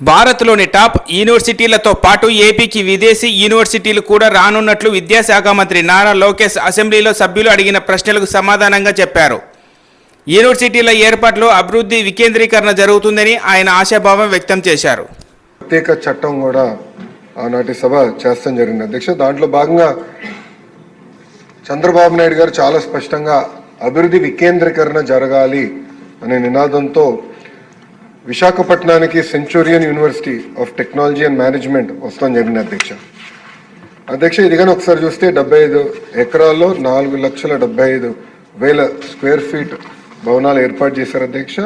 భారత్లోని టాప్ యూనివర్సిటీలతో పాటు ఏపీకి విదేశీ యూనివర్సిటీలు కూడా రానున్నట్లు విద్యాశాఖ మంత్రి నారా లోకేష్ అసెంబ్లీలో సభ్యులు అడిగిన ప్రశ్నలకు సమాధానంగా చెప్పారు. యూనివర్సిటీల ఏర్పాట్లో అభివృద్ధి వికేంద్రీకరణ జరుగుతుందని ఆయన ఆశాభావం వ్యక్తం చేశారు. ప్రత్యేక చట్టం కూడా ఆనాటి సభ చేస్తాం జరిగింది. అధ్యక్ష దాంట్లో భాగంగా చంద్రబాబు నాయుడు గారు చాలా స్పష్టంగా అభివృద్ధి వికేంద్రీకరణ జరగాలి అనే నినాదంతో విశాఖపట్నానికి Centurion university of technology and management వస్తాం జరిగిన అధ్యక్ష. అధ్యక్ష ఇది కానీ ఒకసారి చూస్తే డెబ్బై ఐదు ఎకరాల్లో నాలుగు లక్షల డెబ్బై ఐదు వేల స్క్వేర్ ఫీట్ భవనాలు ఏర్పాటు చేశారు అధ్యక్ష.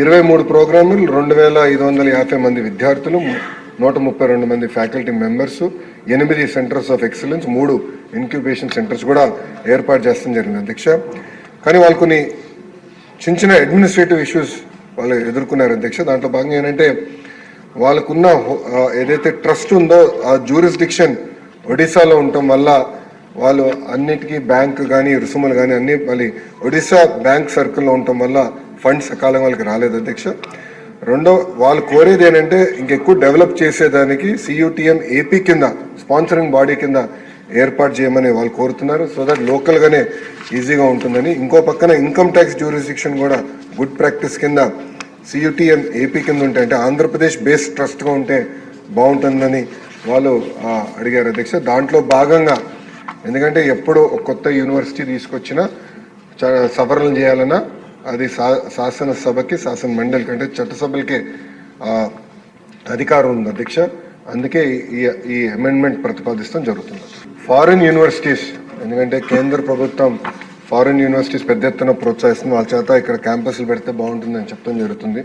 ఇరవై మూడు ప్రోగ్రాములు రెండు వేల ఐదు వందల యాభై మంది విద్యార్థులు నూట ముప్పై రెండు మంది ఫ్యాకల్టీ మెంబర్స్ ఎనిమిది సెంటర్స్ ఆఫ్ ఎక్సలెన్స్ మూడు ఇన్క్యుబేషన్ సెంటర్స్ కూడా ఏర్పాటు చేస్తాం జరిగింది అధ్యక్ష. కానీ వాళ్ళు కొన్ని చిన్న చిన్న అడ్మినిస్ట్రేటివ్ ఇష్యూస్ వాళ్ళు ఎదుర్కొన్నారు అధ్యక్ష. దాంట్లో భాగంగా ఏంటంటే వాళ్ళకున్న ఏదైతే ట్రస్ట్ ఉందో ఆ జ్యూరిస్డిక్షన్ ఒడిశాలో ఉండటం వల్ల వాళ్ళు అన్నిటికీ బ్యాంక్ కానీ రుసుములు కానీ అన్ని మళ్ళీ ఒడిశా బ్యాంక్ సర్కిల్లో ఉండటం వల్ల ఫండ్స్ సకాలం వాళ్ళకి రాలేదు అధ్యక్ష. రెండో వాళ్ళు కోరేది ఏంటంటే ఇంకెక్కువ డెవలప్ చేసేదానికి సియుటిఎం ఏపీ కింద స్పాన్సరింగ్ బాడీ కింద ఏర్పాటు చేయమని వాళ్ళు కోరుతున్నారు. సో దట్ లోకల్గానే ఈజీగా ఉంటుందని. ఇంకో పక్కన ఇన్కమ్ ట్యాక్స్ జ్యూరిస్డిక్షన్ కూడా గుడ్ ప్రాక్టీస్ కింద సియుటిఎం ఏపీ కింద ఉంటే అంటే ఆంధ్రప్రదేశ్ బేస్ ట్రస్ట్గా ఉంటే బాగుంటుందని వాళ్ళు అడిగారు అధ్యక్ష. దాంట్లో భాగంగా ఎందుకంటే ఎప్పుడు కొత్త యూనివర్సిటీ తీసుకొచ్చినా చ- సవరణలు చేయాలన్నా అది శా శాసనసభకి శాసన మండలికి అంటే చట్టసభలకి అధికారం ఉంది అధ్యక్ష. అందుకే ఈ ఈ అమెండ్మెంట్ ప్రతిపాదిస్తాం జరుగుతుంది. ఫారిన్ యూనివర్సిటీస్ ఎందుకంటే కేంద్ర ప్రభుత్వం ఫారిన్ యూనివర్సిటీస్ పెద్ద ఎత్తున ప్రోత్సహిస్తుంది. వాళ్ళ చేత ఇక్కడ క్యాంపస్లు పెడితే బాగుంటుందని చెప్పడం జరుగుతుంది.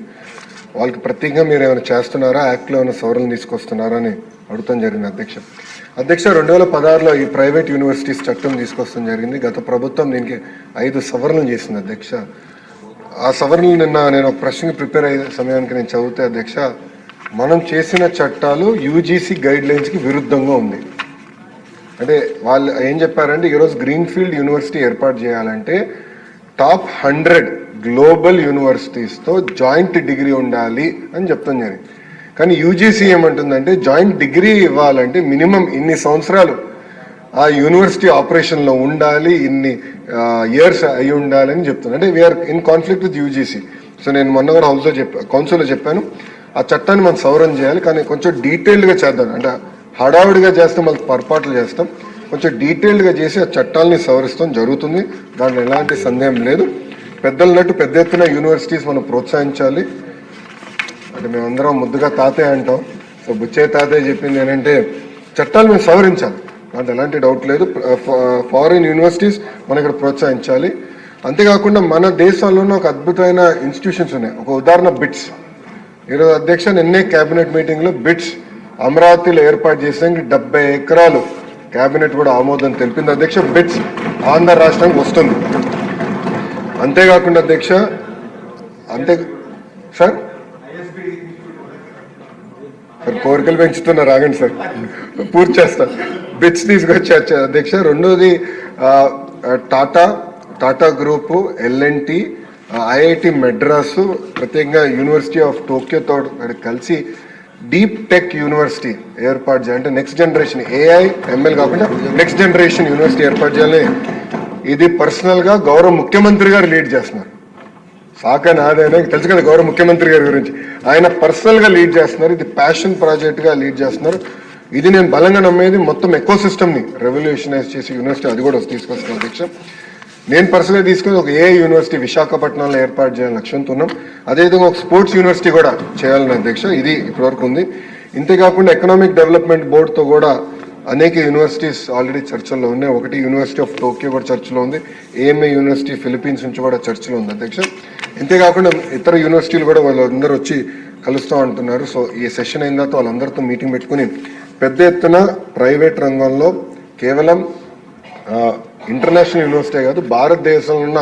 వాళ్ళకి ప్రత్యేకంగా మీరు ఏమైనా చేస్తున్నారా? యాక్ట్లో ఏమైనా సవరణలు తీసుకొస్తున్నారా అని అడుగుతాం జరిగింది అధ్యక్ష. అధ్యక్ష రెండు వేల పదహారులో ఈ ప్రైవేట్ యూనివర్సిటీస్ చట్టం తీసుకొస్తాం జరిగింది. గత ప్రభుత్వం దీనికి ఐదు సవరణలు చేసింది అధ్యక్ష. ఆ సవరణలు నిన్న నేను ఒక ప్రశ్నకి ప్రిపేర్ అయ్యే సమయానికి నేను చదివితే అధ్యక్ష మనం చేసిన చట్టాలు యూజీసీ గైడ్ లైన్స్కి విరుద్ధంగా ఉంది. అంటే వాళ్ళు ఏం చెప్పారంటే ఈరోజు గ్రీన్ఫీల్డ్ యూనివర్సిటీ ఏర్పాటు చేయాలంటే టాప్ హండ్రెడ్ గ్లోబల్ యూనివర్సిటీస్తో జాయింట్ డిగ్రీ ఉండాలి అని చెప్తాం నేను కానీ యూజీసీ ఏమంటుందంటే జాయింట్ డిగ్రీ ఇవ్వాలంటే మినిమం ఇన్ని సంవత్సరాలు ఆ యూనివర్సిటీ ఆపరేషన్లో ఉండాలి ఇన్ని ఇయర్స్ అయి ఉండాలని చెప్తుంది అంటే we're in conflict with UGC so నేను మొన్న కూడా హౌస్లో చెప్పా కౌన్సిల్లో చెప్పాను. ఆ చట్టాన్ని మనం సవరణ చేయాలి కానీ కొంచెం డీటెయిల్డ్గా చేద్దాం. అంటే హడావిడిగా చేస్తే మనకు పొరపాట్లు చేస్తాం. కొంచెం డీటెయిల్డ్గా చేసి ఆ చట్టాలని సవరిస్తాం జరుగుతుంది. దాంట్లో ఎలాంటి సందేహం లేదు. పెద్దలన్నట్టు పెద్ద ఎత్తున యూనివర్సిటీస్ మనం ప్రోత్సహించాలి. అంటే మేమందరం ముద్దుగా తాతయ్య అంటాం. సో బుచ్చే తాతయ్య చెప్పింది ఏంటంటే చట్టాలు మేము సవరించాలి. దాంట్లో ఎలాంటి డౌట్ లేదు. ఫారిన్ యూనివర్సిటీస్ మనం ఇక్కడ ప్రోత్సహించాలి. అంతేకాకుండా మన దేశంలోనే ఒక అద్భుతమైన ఇన్స్టిట్యూషన్స్ ఉన్నాయి. ఒక ఉదాహరణ బిట్స్. ఈరోజు అధ్యక్ష నిన్నే క్యాబినెట్ మీటింగ్లో బిట్స్ అమరావతిలో ఏర్పాటు చేసేందుకు డెబ్బై ఎకరాలు కేబినెట్ కూడా ఆమోదం తెలిపింది. అధ్యక్ష బిట్స్ ఆంధ్ర రాష్ట్రానికి వస్తుంది. అంతేకాకుండా అధ్యక్ష అంతే సార్? సార్ కోరికలు పెంచుతున్నా రాగండి సార్. పూర్తి చేస్తాను బిట్స్ తీసుకొచ్చి అధ్యక్ష. రెండోది Tata Tata group LNT IIT Madras ప్రత్యేకంగా యూనివర్సిటీ ఆఫ్ టోక్యోతో కలిసి డీప్ టెక్ యూనివర్సిటీ ఏర్పాటు చేయాలి అంటే నెక్స్ట్ జనరేషన్ ఏఐ ఎంఎల్ కాకుండా నెక్స్ట్ జనరేషన్ యూనివర్సిటీ ఏర్పాటు చేయాలని ఇది పర్సనల్గా గౌరవ ముఖ్యమంత్రి గారు లీడ్ చేస్తున్నారు. శాఖ నాదైనా తెలుసు కదా గౌరవ ముఖ్యమంత్రి గారి గురించి. ఆయన పర్సనల్గా లీడ్ చేస్తున్నారు. ఇది ప్యాషన్ ప్రాజెక్ట్గా లీడ్ చేస్తున్నారు. ఇది నేను బలంగా నమ్మేది మొత్తం ఎకో సిస్టమ్ని రెవల్యూషనైజ్ చేసి యూనివర్సిటీ అది కూడా తీసుకొస్తాను అధ్యక్ష. నేను పర్సనల్గా తీసుకుని ఒక ఏ యూనివర్సిటీ విశాఖపట్నంలో ఏర్పాటు చేయాలని లక్ష్యంతో ఉన్నాం అదేవిధంగా ఒక స్పోర్ట్స్ యూనివర్సిటీ కూడా చేయాలని అధ్యక్ష ఇది ఇప్పటివరకు ఉంది. ఇంతేకాకుండా ఎకనామిక్ డెవలప్మెంట్ బోర్డుతో కూడా అనేక యూనివర్సిటీస్ ఆల్రెడీ చర్చల్లో ఉన్నాయి. ఒకటి యూనివర్సిటీ ఆఫ్ టోక్యో కూడా చర్చలో ఉంది. ఏఎంఏ యూనివర్సిటీ ఫిలిపీన్స్ నుంచి కూడా చర్చలో ఉంది అధ్యక్ష. ఇంతేకాకుండా ఇతర యూనివర్సిటీలు కూడా వాళ్ళందరూ వచ్చి కలుస్తూ ఉంటున్నారు సో ఈ సెషన్ అయిన తర్వాత వాళ్ళందరితో మీటింగ్ పెట్టుకుని పెద్ద ఎత్తున ప్రైవేట్ రంగంలో కేవలం ఇంటర్నేషనల్ యూనివర్సిటీ కాదు భారతదేశంలో ఉన్న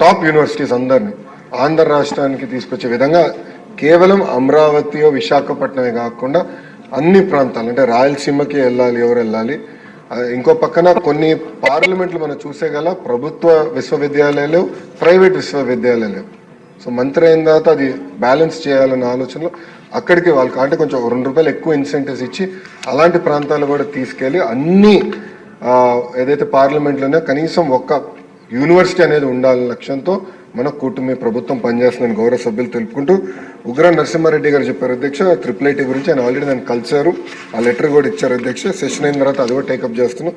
టాప్ యూనివర్సిటీస్ అందరినీ ఆంధ్ర రాష్ట్రానికి తీసుకొచ్చే విధంగా కేవలం అమరావతి విశాఖపట్నమే కాకుండా అన్ని ప్రాంతాలు అంటే రాయలసీమకి వెళ్ళాలి ఎవరు వెళ్ళాలి ఇంకో పక్కన కొన్ని పార్లమెంట్లు మనం చూసే గల ప్రభుత్వ విశ్వవిద్యాలయాలు ప్రైవేట్ విశ్వవిద్యాలయాలు. సో మంత్రి అయిన తర్వాత అది బ్యాలెన్స్ చేయాలన్న ఆలోచనలో అక్కడికి వాళ్ళకి అంటే కొంచెం రెండు రూపాయలు ఎక్కువ ఇన్సెంటివ్స్ ఇచ్చి అలాంటి ప్రాంతాలు కూడా తీసుకెళ్ళి అన్ని ఏదైతే పార్లమెంట్లోనే కనీసం ఒక్క యూనివర్సిటీ అనేది ఉండాలనే లక్ష్యంతో మన కూటమి ప్రభుత్వం పనిచేస్తుందని గౌరవ సభ్యులు తెలుపుకుంటూ ఉగ్ర నరసింహారెడ్డి గారు చెప్పారు. అధ్యక్ష ట్రిపుల్ ఐటీ గురించి ఆయన ఆల్రెడీ నన్ను కలిశారు. ఆ లెటర్ కూడా ఇచ్చారు అధ్యక్ష. సెషన్ అయిన తర్వాత అది కూడా టేకప్ చేస్తున్నాం.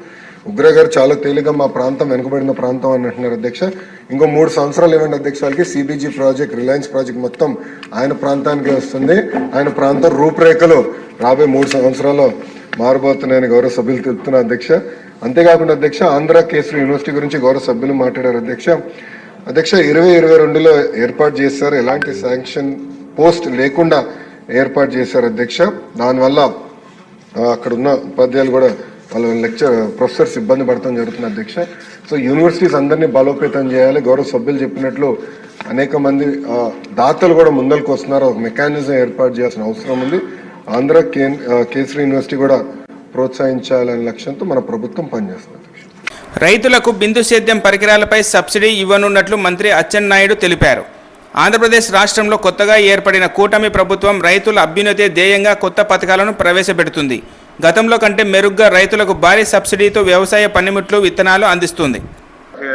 ఉగ్ర గారు చాలా తేలిగ్గా మా ప్రాంతం వెనుకబడిన ప్రాంతం అని అంటున్నారు అధ్యక్ష. ఇంకో మూడు సంవత్సరాలు ఇవ్వండి అధ్యక్ష వాళ్ళకి? సిబిజీ ప్రాజెక్ట్ రిలయన్స్ ప్రాజెక్ట్ మొత్తం ఆయన ప్రాంతానికి వస్తుంది. ఆయన ప్రాంతం రూపురేఖలు రాబోయే మూడు సంవత్సరాల్లో మారబోతున్నాయని గౌరవ సభ్యులు తెలుపుతున్న అధ్యక్ష. అంతేకాకుండా అధ్యక్ష ఆంధ్ర కేసరి యూనివర్సిటీ గురించి గౌరవ సభ్యులు మాట్లాడారు. అధ్యక్ష అధ్యక్ష ఇరవై ఇరవై రెండులో ఏర్పాటు చేశారు. ఎలాంటి శాంక్షన్ పోస్ట్ లేకుండా ఏర్పాటు చేశారు అధ్యక్ష. దానివల్ల అక్కడ ఉన్న ఉపాధ్యాయులు కూడా వాళ్ళ లెక్చర్ ప్రొఫెసర్స్ ఇబ్బంది పడతాం జరుగుతుంది అధ్యక్ష. సో యూనివర్సిటీస్ అందరినీ బలోపేతం చేయాలి. గౌరవ సభ్యులు చెప్పినట్లు అనేక మంది దాతలు కూడా ముందరకు వస్తున్నారు. ఒక మెకానిజం ఏర్పాటు చేయాల్సిన అవసరం ఉంది. ఆంధ్ర కేసరి యూనివర్సిటీ కూడా ప్రోత్సహించాలనే లక్ష్యంతో మన ప్రభుత్వం పనిచేస్తుంది రైతులకు బిందు సేద్యం పరికరాలపై సబ్సిడీ ఇవ్వనున్నట్లు మంత్రి అచ్చెన్నాయుడు తెలిపారు. ఆంధ్రప్రదేశ్ రాష్ట్రంలో కొత్తగా ఏర్పడిన కూటమి ప్రభుత్వం రైతుల అభ్యున్నతే ధ్యేయంగా కొత్త పథకాలను ప్రవేశపెడుతుంది. గతంలో కంటే మెరుగ్గా రైతులకు భారీ సబ్సిడీతో వ్యవసాయ పనిముట్లు విత్తనాలు అందిస్తుంది.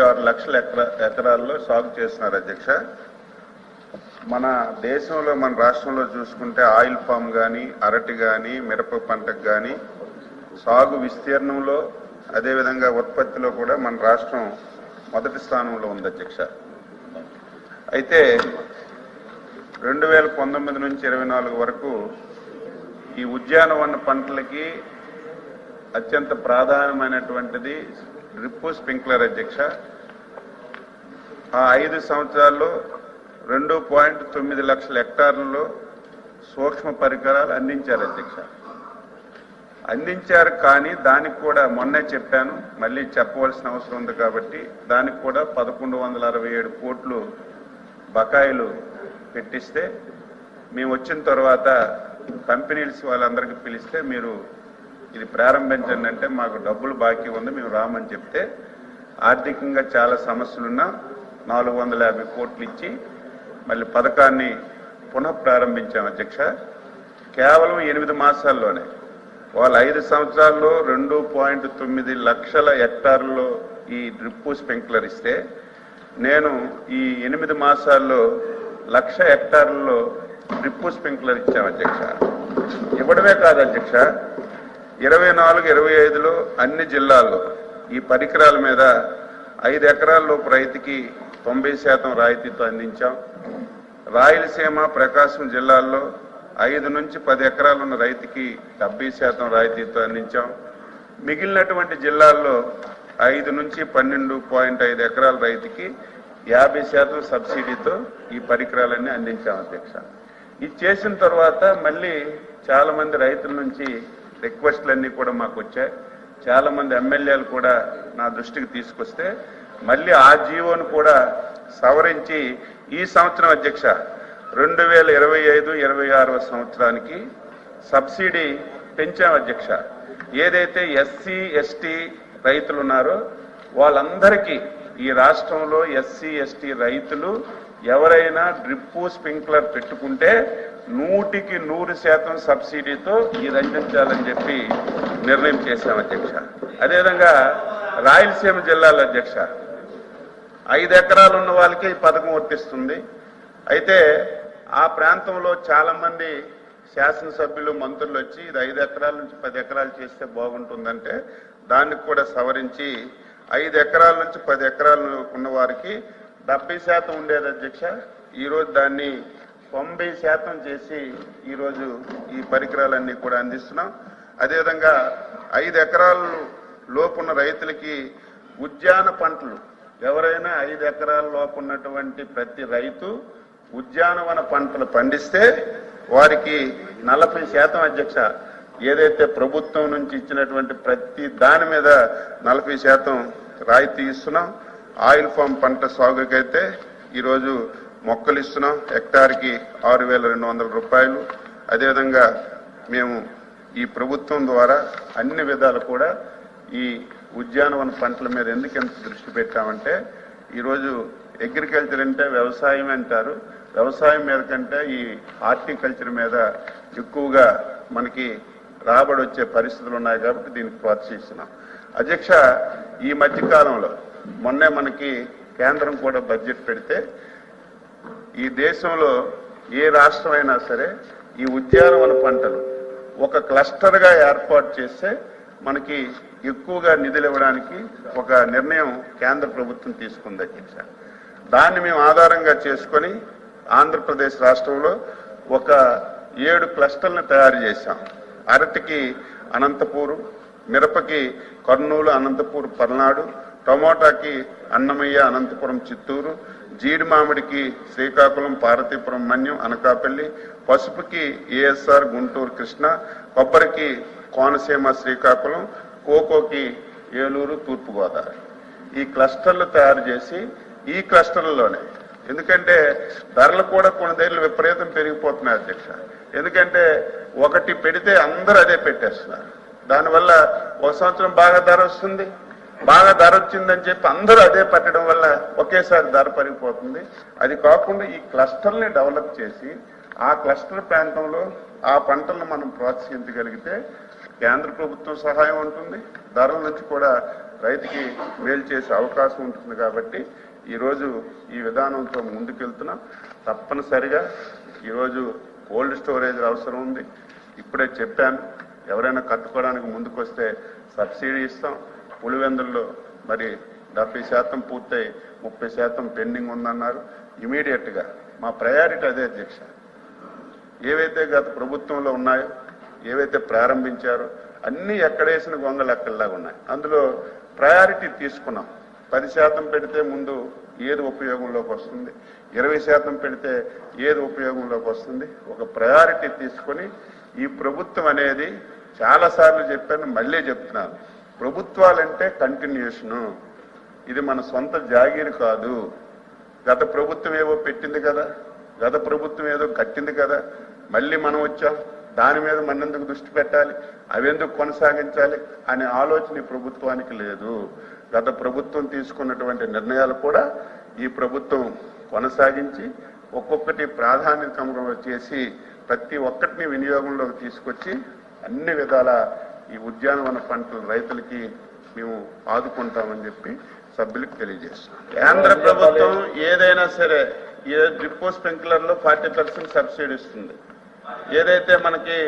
ఆరు లక్షల ఎకరా ఎకరాల్లో సాగు చేస్తున్నారు అధ్యక్ష. మన దేశంలో మన రాష్ట్రంలో చూసుకుంటే ఆయిల్ పామ్ కానీ అరటి కానీ మిరప పంటకు కానీ సాగు విస్తీర్ణంలో అదేవిధంగా ఉత్పత్తిలో కూడా మన రాష్ట్రం మొదటి స్థానంలో ఉంది అధ్యక్ష. అయితే రెండు వేల పంతొమ్మిది నుంచి ఇరవై నాలుగు వరకు ఈ ఉద్యానవన పంటలకి అత్యంత ప్రాధాన్యమైనటువంటిది డ్రిప్పు స్ప్రింక్లర్ అధ్యక్ష. ఆ ఐదు సంవత్సరాల్లో రెండు పాయింట్ తొమ్మిది లక్షల హెక్టార్లలో సూక్ష్మ పరికరాలు అందించారు అధ్యక్ష. అందించారు కానీ దానికి కూడా మొన్నే చెప్పాను మళ్ళీ చెప్పవలసిన అవసరం ఉంది కాబట్టి దానికి కూడా పదకొండు వందల అరవై ఏడు కోట్లు బకాయిలు పెట్టిస్తే మేము వచ్చిన తర్వాత కంపెనీస్ వాళ్ళందరికీ పిలిస్తే మీరు ఇది ప్రారంభించండి అంటే మాకు డబ్బులు బాకీ ఉంది మేము రామని చెప్తే ఆర్థికంగా చాలా సమస్యలున్నా నాలుగు వందల యాభై కోట్లు ఇచ్చి మళ్ళీ పథకాన్ని పునఃప్రారంభించాం అధ్యక్ష. కేవలం ఎనిమిది మాసాల్లోనే. వాళ్ళు ఐదు సంవత్సరాల్లో రెండు పాయింట్ తొమ్మిది లక్షల హెక్టార్లో ఈ డ్రిప్పు స్ప్రింక్లర్ ఇస్తే నేను ఈ ఎనిమిది మాసాల్లో లక్ష హెక్టార్లలో డ్రిప్పు స్ప్రింక్లర్ ఇచ్చాం అధ్యక్ష. ఇవ్వడమే కాదు అధ్యక్ష ఇరవై నాలుగు ఇరవై ఐదులో అన్ని జిల్లాల్లో ఈ పరికరాల మీద ఐదు ఎకరాల్లోపు రైతుకి తొంభై శాతం రాయితీతో అందించాం. రాయలసీమ ప్రకాశం జిల్లాల్లో ఐదు నుంచి పది ఎకరాలు ఉన్న రైతుకి డెబ్బై శాతం రాయితీతో అందించాం. మిగిలినటువంటి జిల్లాల్లో ఐదు నుంచి పన్నెండు పాయింట్ ఐదు ఎకరాల రైతుకి యాభై శాతం సబ్సిడీతో ఈ పరికరాలన్నీ అందించాం అధ్యక్ష. ఇది చేసిన తర్వాత మళ్ళీ చాలామంది రైతుల నుంచి రిక్వెస్ట్లన్నీ కూడా మాకు వచ్చాయి. చాలామంది ఎమ్మెల్యేలు కూడా నా దృష్టికి తీసుకొస్తే మళ్ళీ ఆ జీవోను కూడా సవరించి ఈ సంవత్సరం అధ్యక్ష రెండు వేల ఇరవై ఐదు ఇరవై ఆరవ సంవత్సరానికి సబ్సిడీ పెంచాం అధ్యక్ష. ఏదైతే ఎస్సీ ఎస్టీ రైతులు ఉన్నారో వాళ్ళందరికీ ఈ రాష్ట్రంలో ఎస్సీ ఎస్టీ రైతులు ఎవరైనా డ్రిప్పు స్ప్రింక్లర్ పెట్టుకుంటే నూటికి నూరు శాతం సబ్సిడీతో ఇది అందించాలని చెప్పి నిర్ణయం చేశాం అధ్యక్ష. అదేవిధంగా రాయలసీమ జిల్లాలో అధ్యక్ష ఐదు ఎకరాలు ఉన్న వాళ్ళకి ఈ పథకం వర్తిస్తుంది. అయితే ఆ ప్రాంతంలో చాలా మంది శాసనసభ్యులు మంత్రులు వచ్చి ఇది ఐదు ఎకరాల నుంచి పది ఎకరాలు చేస్తే బాగుంటుందంటే దానికి కూడా సవరించి ఐదు ఎకరాల నుంచి పది ఎకరాలు ఉన్న వారికి డెబ్బై శాతం ఉండేది అధ్యక్ష. ఈరోజు దాన్ని తొంభై శాతం చేసి ఈరోజు ఈ పరికరాలన్నీ కూడా అందిస్తున్నాం. అదేవిధంగా ఐదు ఎకరాల లోపున్న రైతులకి ఉద్యాన పంటలు. ఎవరైనా ఐదు ఎకరాల లోపు ఉన్నటువంటి ప్రతి రైతు ఉద్యానవన పంటలు పండిస్తే వారికి నలభై శాతం అధ్యక్ష ఏదైతే ప్రభుత్వం నుంచి ఇచ్చినటువంటి ప్రతి దాని మీద నలభై శాతం రాయితీ ఇస్తున్నాం. ఆయిల్ ఫామ్ పంట సాగుకైతే ఈరోజు మొక్కలు ఇస్తున్నాం. హెక్టార్కి ఆరు వేల రెండు వందల రూపాయలు. అదేవిధంగా మేము ఈ ప్రభుత్వం ద్వారా అన్ని విధాలు కూడా ఈ ఉద్యానవన పంటల మీద ఎందుకు ఎంత దృష్టి పెట్టామంటే ఈరోజు అగ్రికల్చర్ అంటే వ్యవసాయం అంటారు. వ్యవసాయం మీద కంటే ఈ హార్టికల్చర్ మీద ఎక్కువగా మనకి రాబడి వచ్చే పరిస్థితులు ఉన్నాయి కాబట్టి దీనికి ప్రోత్సహిస్తున్నాం. అధ్యక్ష ఈ మధ్యకాలంలో మొన్నే మనకి కేంద్రం కూడా బడ్జెట్ పెడితే ఈ దేశంలో ఏ రాష్ట్రమైనా సరే ఈ ఉద్యానవన పంటలు ఒక క్లస్టర్గా ఏర్పాటు చేస్తే మనకి ఎక్కువగా నిధులు ఇవ్వడానికి ఒక నిర్ణయం కేంద్ర ప్రభుత్వం తీసుకుంది అధ్యక్ష. దాన్ని మేము ఆధారంగా చేసుకొని ఆంధ్రప్రదేశ్ రాష్ట్రంలో ఒక ఏడు క్లస్టర్లను తయారు చేశాం. అరటికి అనంతపూరు మిరపకి కర్నూలు అనంతపూర్ పల్నాడు టమోటాకి అన్నమయ్య అనంతపురం చిత్తూరు జీడి మామిడికి శ్రీకాకుళం పార్వతీపురం మన్యం అనకాపల్లి పసుపుకి ఏఎస్ఆర్ గుంటూరు కృష్ణ కొబ్బరికి కోనసీమ శ్రీకాకుళం కోకోకి ఏలూరు తూర్పుగోదావరి. ఈ క్లస్టర్లు తయారు చేసి ఈ క్లస్టర్లలోనే ఎందుకంటే ధరలు కూడా కొన్ని దగ్గర విపరీతం పెరిగిపోతున్నాయి అధ్యక్ష. ఎందుకంటే ఒకటి పెడితే అందరూ అదే పెట్టేస్తున్నారు. దానివల్ల ఒక సంవత్సరం బాగా ధర వస్తుంది బాగా ధర వచ్చిందని చెప్పి అందరూ అదే పెట్టడం వల్ల ఒకేసారి ధర పెరిగిపోతుంది. అది కాకుండా ఈ క్లస్టర్ని డెవలప్ చేసి ఆ క్లస్టర్ ప్రాంతంలో ఆ పంటలను మనం ప్రోత్సహించగలిగితే కేంద్ర ప్రభుత్వం సహాయం ఉంటుంది ధరల నుంచి కూడా రైతుకి మేలు చేసే అవకాశం ఉంటుంది కాబట్టి ఈరోజు ఈ విధానంతో ముందుకెళ్తున్నాం. తప్పనిసరిగా ఈరోజు కోల్డ్ స్టోరేజ్ అవసరం ఉంది. ఇప్పుడే చెప్పాను ఎవరైనా కట్టుకోవడానికి ముందుకొస్తే సబ్సిడీ ఇస్తాం. పులివెందుల్లో మరి డెబ్బై శాతం పూర్తయి ముప్పై శాతం పెండింగ్ ఉందన్నారు. ఇమీడియట్గా మా ప్రయారిటీ అదే అధ్యక్ష. ఏవైతే గత ప్రభుత్వంలో ఉన్నాయో ఏవైతే ప్రారంభించారో అన్నీ ఎక్కడేసిన గొంగలు ఎక్కడలాగా ఉన్నాయి. అందులో ప్రయారిటీ తీసుకున్నాం. పది శాతం పెడితే ముందు ఏది ఉపయోగంలోకి వస్తుంది? ఇరవై శాతం పెడితే ఏది ఉపయోగంలోకి వస్తుంది? ఒక ప్రయారిటీ తీసుకొని ఈ ప్రభుత్వం అనేది చాలాసార్లు చెప్పాను మళ్ళీ చెప్తున్నాను. ప్రభుత్వాలంటే కంటిన్యూషను ఇది మన సొంత జాగీరు కాదు. గత ప్రభుత్వం ఏవో పెట్టింది కదా? గత ప్రభుత్వం ఏదో కట్టింది కదా? మళ్ళీ మనం వచ్చాం? దాని మీద మనందుకు దృష్టి పెట్టాలి? అవెందుకు కొనసాగించాలి? అనే ఆలోచన ఈ ప్రభుత్వానికి లేదు. గత ప్రభుత్వం తీసుకున్నటువంటి నిర్ణయాలు కూడా ఈ ప్రభుత్వం కొనసాగించి ఒక్కొక్కటి ప్రాధాన్యత చేసి ప్రతి ఒక్కటిని వినియోగంలోకి తీసుకొచ్చి అన్ని విధాల ఈ ఉద్యానవన పంటలు రైతులకి మేము ఆదుకుంటామని చెప్పి సభ్యులకు తెలియజేస్తున్నాం. కేంద్ర ప్రభుత్వం ఏదైనా సరే ఏ డ్రిప్ స్ప్రింక్లర్లో ఫార్టీ పర్సెంట్ సబ్సిడీ ఇస్తుంది. ఏదైతే మనకి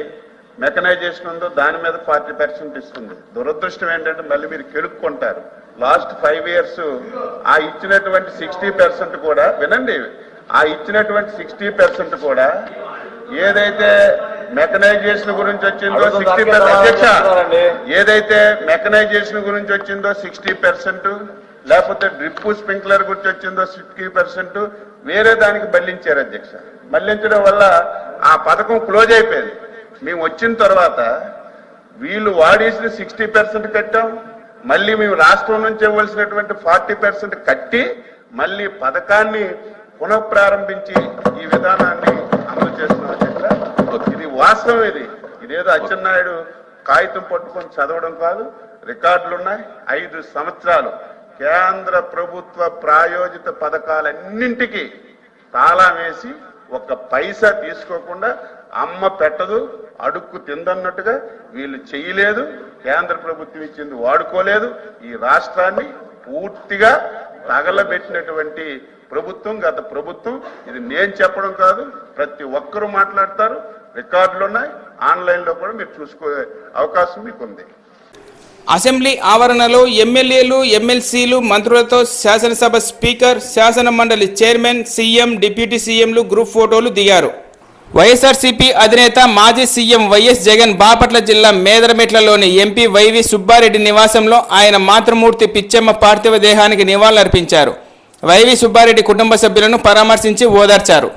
మెకనైజేషన్ ఉందో దాని మీద ఫార్టీ పర్సెంట్ ఇస్తుంది. దురదృష్టం ఏంటంటే మళ్ళీ మీరు కెలుక్కుంటారు. లాస్ట్ ఫైవ్ ఇయర్స్ ఆ ఇచ్చినటువంటి సిక్స్టీ పర్సెంట్ కూడా వినండి ఆ ఇచ్చినటువంటి సిక్స్టీ పర్సెంట్ కూడా ఏదైతే మెకనైజేషన్ గురించి వచ్చిందో సిక్స్టీ అధ్యక్ష ఏదైతే మెకనైజేషన్ గురించి వచ్చిందో సిక్స్టీ పర్సెంట్ లేకపోతే డ్రిప్ స్ప్రింక్లర్ గురించి వచ్చిందో సిక్స్టీ పర్సెంట్ వేరే దానికి మళ్ళించారు అధ్యక్ష. మళ్ళించడం వల్ల ఆ పథకం క్లోజ్ అయిపోయింది. మేము వచ్చిన తర్వాత వీళ్ళు వాడేసిన సిక్స్టీ పర్సెంట్ కట్టాం మళ్ళీ మేము రాష్ట్రం నుంచి ఇవ్వాల్సినటువంటి ఫార్టీ పర్సెంట్ కట్టి మళ్ళీ పథకాన్ని పునఃప్రారంభించి ఈ విధానాన్ని అమలు చేస్తున్నాం అధ్యక్ష. ఇది వాస్తవం ఇది. ఇదేదో అచ్చెన్నాయుడు కాగితం పట్టుకొని చదవడం కాదు రికార్డులు ఉన్నాయి ఐదు సంవత్సరాలు కేంద్ర ప్రభుత్వ ప్రాయోజిత పథకాలన్నింటికి తాళం వేసి ఒక పైసా తీసుకోకుండా అమ్మ పెట్టదు అడుక్కు తిందన్నట్టుగా వీళ్ళు చేయలేదు కేంద్ర ప్రభుత్వం ఇచ్చింది వాడుకోలేదు. ఈ రాష్ట్రాన్ని పూర్తిగా తగలబెట్టినటువంటి ప్రభుత్వం గత ప్రభుత్వం. ఇది నేను చెప్పడం కాదు ప్రతి ఒక్కరూ మాట్లాడతారు. రికార్డులు ఉన్నాయి ఆన్లైన్లో కూడా మీరు చూసుకోే అవకాశం మీకు ఉంది అసెంబ్లీ ఆవరణలో ఎమ్మెల్యేలు ఎమ్మెల్సీలు మంత్రులతో శాసనసభ స్పీకర్ శాసన మండలి చైర్మన్ సీఎం డిప్యూటీ సీఎంలు గ్రూప్ ఫోటోలు దిగారు. వైఎస్ఆర్సీపీ అధినేత మాజీ సీఎం వైఎస్ జగన్ బాపట్ల జిల్లా మేదరమెట్లలోని ఎంపీ వైవి సుబ్బారెడ్డి నివాసంలో ఆయన మాతృమూర్తి పిచ్చమ్మ పార్థివ దేహానికి నివాళులర్పించారు. వైవి సుబ్బారెడ్డి కుటుంబ సభ్యులను పరామర్శించి ఓదార్చారు.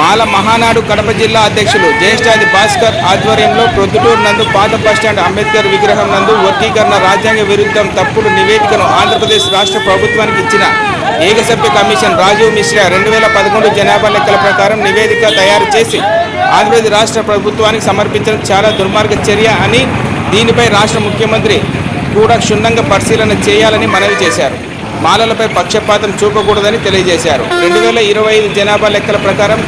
మాల మహానాడు కడప జిల్లా అధ్యక్షులు జ్యేష్ఠాది భాస్కర్ ఆధ్వర్యంలో ప్రొద్దుటూరు నందు పాత బస్టాండ్ అంబేద్కర్ విగ్రహం నందు వర్గీకరణ రాజ్యాంగ విరుద్ధం తప్పుడు నివేదికను ఆంధ్రప్రదేశ్ రాష్ట్ర ప్రభుత్వానికి ఇచ్చిన ఏకసభ్య కమిషన్ రాజీవ్ మిశ్రా రెండు వేల పదకొండు జనాభా లెక్కల ప్రకారం నివేదిక తయారు చేసి ఆంధ్రప్రదేశ్ రాష్ట్ర ప్రభుత్వానికి సమర్పించడం చాలా దుర్మార్గ చర్య అని దీనిపై రాష్ట్ర ముఖ్యమంత్రి కూడా క్షుణ్ణంగా పరిశీలన చేయాలని మనవి చేశారు. మాలలపై పక్షపాతం చూపకూడదని తెలియజేశారు. రెండు వేల ఇరవై ఐదు జనాభా లెక్కల ప్రకారం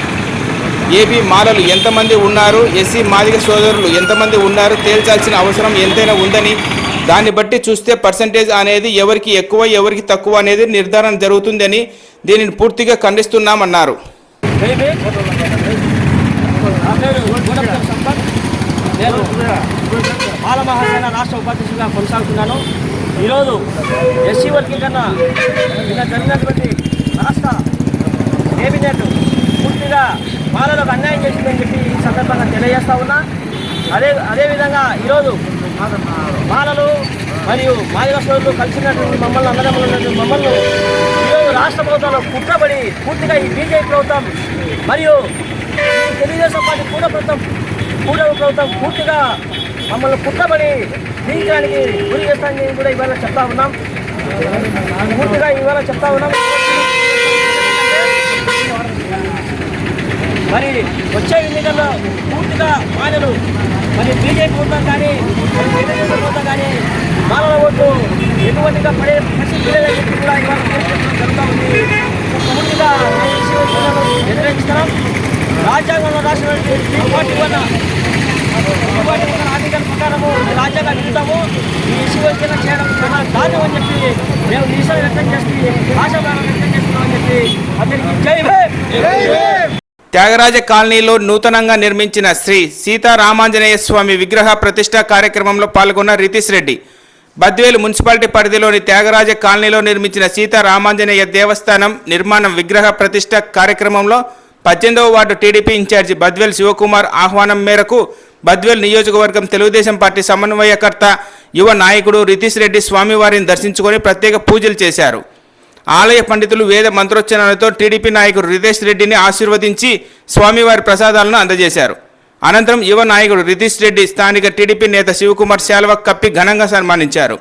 ఏపీ మాలలు ఎంతమంది ఉన్నారు? ఎస్సీ మాదిగ సోదరులు ఎంతమంది ఉన్నారు? తేల్చాల్సిన అవసరం ఎంతైనా ఉందని దాన్ని బట్టి చూస్తే పర్సంటేజ్ అనేది ఎవరికి ఎక్కువ ఎవరికి తక్కువ అనేది నిర్ధారణ జరుగుతుందని దీనిని పూర్తిగా ఖండిస్తున్నామన్నారు. నేను బాల మహాసేన రాష్ట్ర ఉపాధ్యక్షుడిగా కొనసాగుతున్నాను. ఈరోజు ఎస్సీ వర్గీకరణ నిన్న జరిగినటువంటి రాష్ట్ర కేబినెట్ పూర్తిగా బాలలకు అన్యాయం చేసిందని చెప్పి ఈ సందర్భంగా తెలియజేస్తా ఉన్నా. అదే అదేవిధంగా ఈరోజు బాలలు మరియు మాదిగ కలిసినటువంటి మమ్మల్ని అన్నదమ్ములు మమ్మల్ని ఈరోజు రాష్ట్ర ప్రభుత్వంలో కుట్రబడి పూర్తిగా ఈ బీజేపీ ప్రభుత్వం మరియు తెలుగుదేశం పార్టీ కూడ ప్రభుత్వం కూడా ప్రభుత్వం పూర్తిగా మమ్మల్ని కుట్రబడి దీనికి గురి చేస్తానని కూడా ఇవాళ చెప్తా ఉన్నాం. పూర్తిగా ఇవాళ చెప్తా ఉన్నాం మరి వచ్చే ఎన్నికల్లో పూర్తిగా మానలు. మరి బీజేపీ ప్రభుత్వం కానీ మరి ప్రభుత్వం కానీ మానవ ఓట్లు ఎటువంటిగా పడే పరిస్థితి లేదని కూడా ఇవాళ జరుగుతూ ఉంది. పూర్తిగా వ్యతిరేకిస్తున్నాం. రాజ్యాంగంలో రాసినటువంటి three forty one three forty ప్రకారము రాజ్యాంగాన్ని ఇస్తాము. ఈ విషయం చేయడం చాలా దారుణం అని చెప్పి మేము నిరసన వ్యక్తం చేసి ఆశాభావం వ్యక్తం చేస్తున్నామని చెప్పి అందరికీ జై భే త్యాగరాజ కాలనీలో నూతనంగా నిర్మించిన శ్రీ సీతారామాంజనేయ స్వామి విగ్రహ ప్రతిష్ట కార్యక్రమంలో పాల్గొన్న రితీష్ రెడ్డి. బద్వేలు మున్సిపాలిటీ పరిధిలోని త్యాగరాజ కాలనీలో నిర్మించిన సీతారామాంజనేయ దేవస్థానం నిర్మాణం విగ్రహ ప్రతిష్ట కార్యక్రమంలో పద్దెనిమిదవ ward TDP in charge Badvel Sivakumar ఆహ్వానం మేరకు బద్వేల్ నియోజకవర్గం తెలుగుదేశం పార్టీ సమన్వయకర్త యువ నాయకుడు రితీష్ రెడ్డి స్వామివారిని దర్శించుకొని ప్రత్యేక పూజలు చేశారు. ఆలయ పండితులు వేద మంత్రోచ్చరణలతో టీడీపీ నాయకుడు రితేష్ రెడ్డిని ఆశీర్వదించి స్వామివారి ప్రసాదాలను అందజేశారు. అనంతరం యువ నాయకుడు రితీష్ రెడ్డి స్థానిక టీడీపీ నేత శివకుమార్ శాల్వ కప్పి ఘనంగా సన్మానించారు.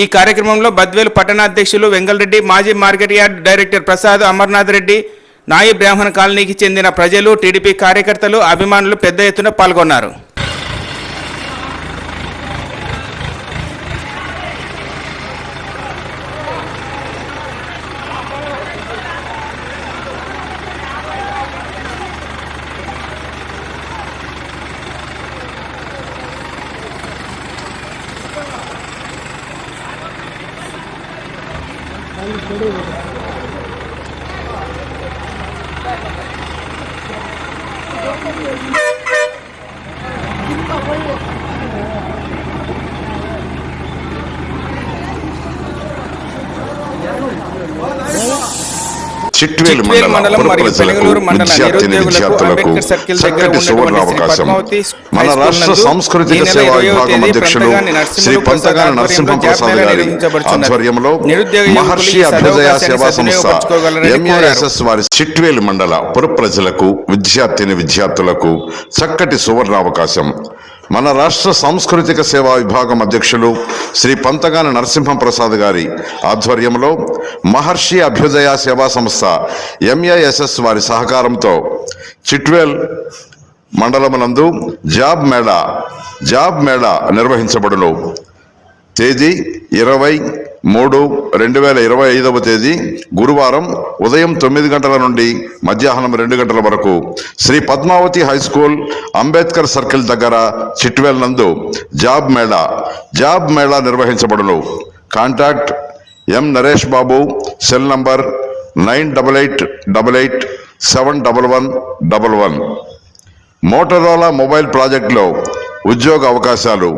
ఈ కార్యక్రమంలో బద్వేలు పట్టణాధ్యక్షులు వెంగళరెడ్డి మాజీ market yard director Prasad Amarnath Reddy నాయి బ్రాహ్మణ కాలనీకి చెందిన ప్రజలు టీడీపీ కార్యకర్తలు అభిమానులు పెద్ద ఎత్తున పాల్గొన్నారు. చిట్వేలు మండల పురప్రజలకు విద్యార్థులకు చక్కటి సువర్ణావకాశం మన రాష్ట్ర సాంస్కృతిక సేవా విభాగం అధ్యక్షులు శ్రీ పంతగాని గారి. ఆధ్వర్యంలో మహర్షి అభ్యుదయ సేవా సంస్థ. ఎంఏఎస్ఎస్ వారి చిట్వేలు మండల పురప్రజలకు విద్యార్థిని విద్యార్థులకు చక్కటి సువర్ణావకాశం మన రాష్ట్ర సాంస్కృతిక సేవా విభాగం అధ్యక్షులు శ్రీ పంతగాని నరసింహం ప్రసాద్ గారి ఆధ్వర్యంలో మహర్షి అభ్యుదయ సేవా సంస్థ ఎంఏఎస్ఎస్ వారి సహకారంతో చిట్వేల్ మండలమునందు జాబ్ మేళా జాబ్ మేళా నిర్వహించబడును. తేదీ ఇరవై మూడు రెండు వేల ఇరవై ఐదవ తేదీ గురువారం ఉదయం తొమ్మిది గంటల నుండి మధ్యాహ్నం రెండు గంటల వరకు Sri Padmavathi high school Ambedkar circle దగ్గర చిట్వేల్ నందు job mela job mela నిర్వహించబడును. Contact M Naresh Babu cell number nine double eight double eight seven double one double one Motorola mobile ప్రాజెక్టులో ఉద్యోగ అవకాశాలు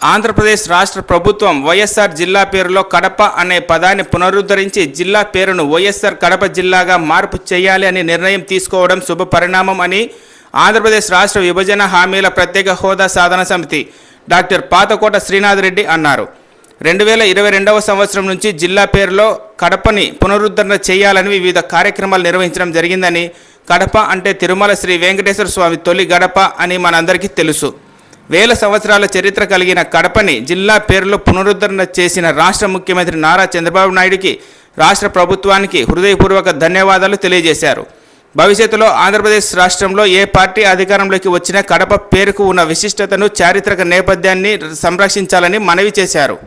ఆంధ్రప్రదేశ్ రాష్ట్ర ప్రభుత్వం వైఎస్ఆర్ జిల్లా పేరులో కడప అనే పదాన్ని పునరుద్ధరించి జిల్లా పేరును వైఎస్ఆర్ కడప జిల్లాగా మార్పు చేయాలి అనే నిర్ణయం తీసుకోవడం శుభ పరిణామం అని ఆంధ్రప్రదేశ్ రాష్ట్ర విభజన హామీల ప్రత్యేక హోదా సాధన సమితి డాక్టర్ పాతకోట శ్రీనాథ్ రెడ్డి అన్నారు. రెండు వేల ఇరవై రెండవ సంవత్సరం నుంచి జిల్లా పేరులో కడపని పునరుద్ధరణ చేయాలని వివిధ కార్యక్రమాలు నిర్వహించడం జరిగిందని కడప అంటే తిరుమల శ్రీ వెంకటేశ్వర స్వామి తొలి గడప అని మనందరికీ తెలుసు. వేల సంవత్సరాల చరిత్ర కలిగిన కడపని జిల్లా పేరులో పునరుద్ధరణ చేసిన రాష్ట్ర ముఖ్యమంత్రి నారా చంద్రబాబు నాయుడికి రాష్ట్ర ప్రభుత్వానికి హృదయపూర్వక ధన్యవాదాలు తెలియజేశారు. భవిష్యత్తులో ఆంధ్రప్రదేశ్ రాష్ట్రంలో ఏ పార్టీ అధికారంలోకి వచ్చినా కడప పేరుకు ఉన్న విశిష్టతను చారిత్రక నేపథ్యాన్ని సంరక్షించాలని మనవి చేశారు.